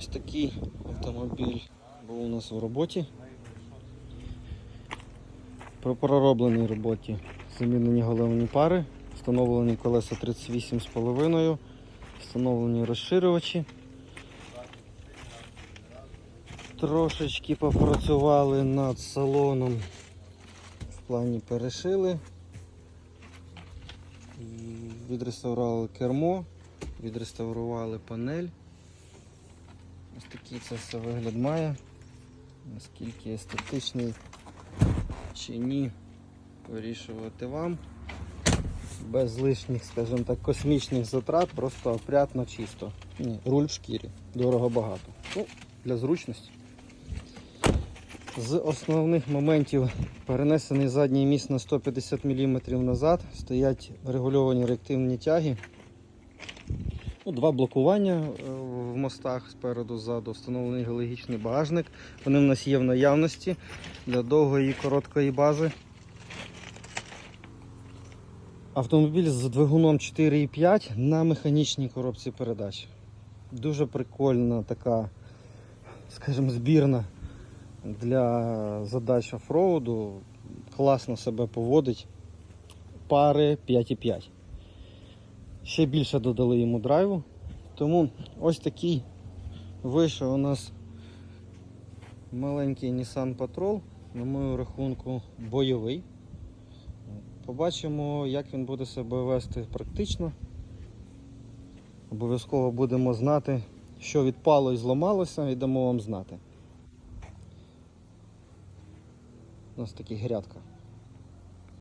Ось такий автомобіль був у нас в роботі. При проробленій роботі замінені головні пари, встановлені колеса 38,5, встановлені розширювачі. Трошечки попрацювали над салоном в плані перешили. Відреставрували кермо, відреставрували панель. Ось такий це все вигляд має. Наскільки естетичний чи ні, вирішувати вам. Без лишніх, скажімо так, космічних затрат, просто опрятно чисто. Ні, руль в шкірі. Дорого багато. Ну, для зручності. З основних моментів перенесений задній міст на 150 мм назад, стоять регульовані реактивні тяги. Ну, два блокування е, в мостах спереду ззаду, встановлений геологічний багажник. Вони в нас є в наявності для довгої і короткої бази. Автомобіль з двигуном 4,5 на механічній коробці передач. Дуже прикольна така, скажімо, збірна для задач офроуду. Класно себе поводить. Пари 5,5. Ще більше додали йому драйву. Тому ось такий вийшов у нас маленький Nissan Patrol, на мою рахунку, бойовий. Побачимо, як він буде себе вести практично. Обов'язково будемо знати, що відпало і зламалося, і дамо вам знати. У нас такі грядка.